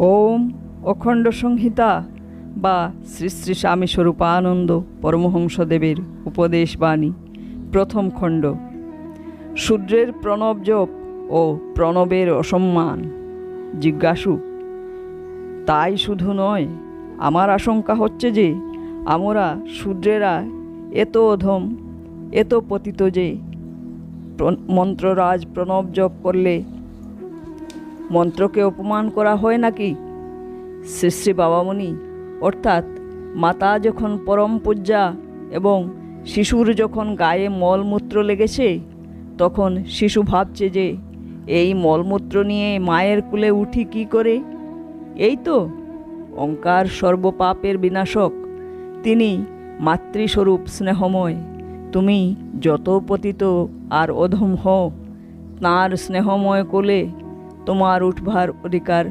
ওম অখণ্ড সংহিতা বা শ্রী শ্রী স্বামী স্বরূপানন্দ পরমহংসদেবের উপদেশ বাণী প্রথম খণ্ড। সূর্যের প্রণব জপ ও প্রণবের অসম্মান। জিজ্ঞাসু, তাই শুধু নয়, আমার আশঙ্কা হচ্ছে যে আমরা শূদ্রেরা এত অধম, এত পতিত যে মন্ত্ররাজ প্রণব জপ করলে মন্ত্রকে অপমান করা হয় নাকি? শ্রী শ্রী বাবামণি, অর্থাৎ মাতা যখন পরম পূজা এবং শিশুর যখন গায়ে মলমূত্র লেগেছে, তখন শিশু ভাবছে যে, এই মলমূত্র নিয়ে মায়ের কুলে উঠি কি করে? এই তো অঙ্কার সর্বপাপের বিনাশক। তিনি মাতৃস্বরূপ স্নেহময়। তুমি যত পতিত আর অধম হও, তাঁর স্নেহময় কোলে তোমার উঠবার অধিকার